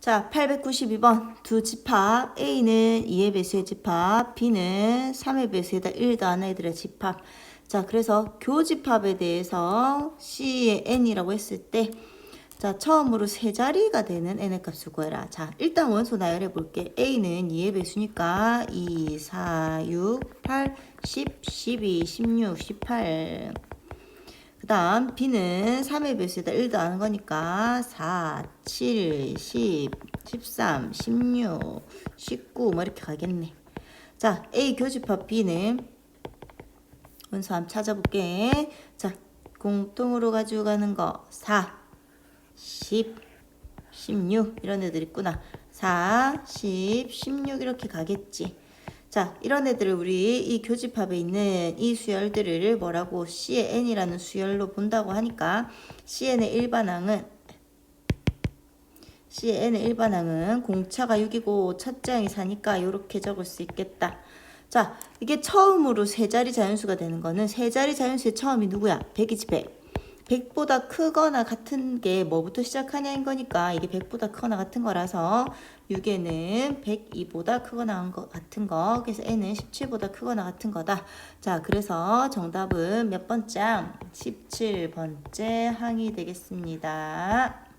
자, 892번 두 집합 A는 2의 배수의 집합, B는 3의 배수에다 1 더한 애들의 집합. 자, 그래서 교집합에 대해서 C의 n이라고 했을 때 자, 처음으로 세 자리가 되는 n의 값을 구해라. 자, 일단 원소 나열해 볼게. A는 2의 배수니까 2, 4, 6, 8, 10, 12, 16, 18. 그 다음 B는 3의 배수에다 1 더하는 거니까 4, 7, 10, 13, 16, 19 뭐 이렇게 가겠네. 자, A 교집합 B는 원소 한번 찾아볼게. 자, 공통으로 가지고 가는 거 4, 10, 16 이런 애들 있구나. 4, 10, 16 이렇게 가겠지. 자, 이런 애들을 우리 이 교집합에 있는 이 수열들을 뭐라고 C의 n이라는 수열로 본다고 하니까 Cn의 일반항은 C의 n의 일반항은 공차가 6이고 첫째 항이 4니까 이렇게 적을 수 있겠다. 자, 이게 처음으로 세 자리 자연수가 되는 거는 세 자리 자연수의 처음이 누구야? 100이지 100. 100보다 크거나 같은 게 뭐부터 시작하냐인 거니까 이게 100보다 크거나 같은 거라서 6에는 102보다 크거나 같은 거. 그래서 n은 17보다 크거나 같은 거다. 자 그래서 정답은 몇 번째 항? 17번째 항이 되겠습니다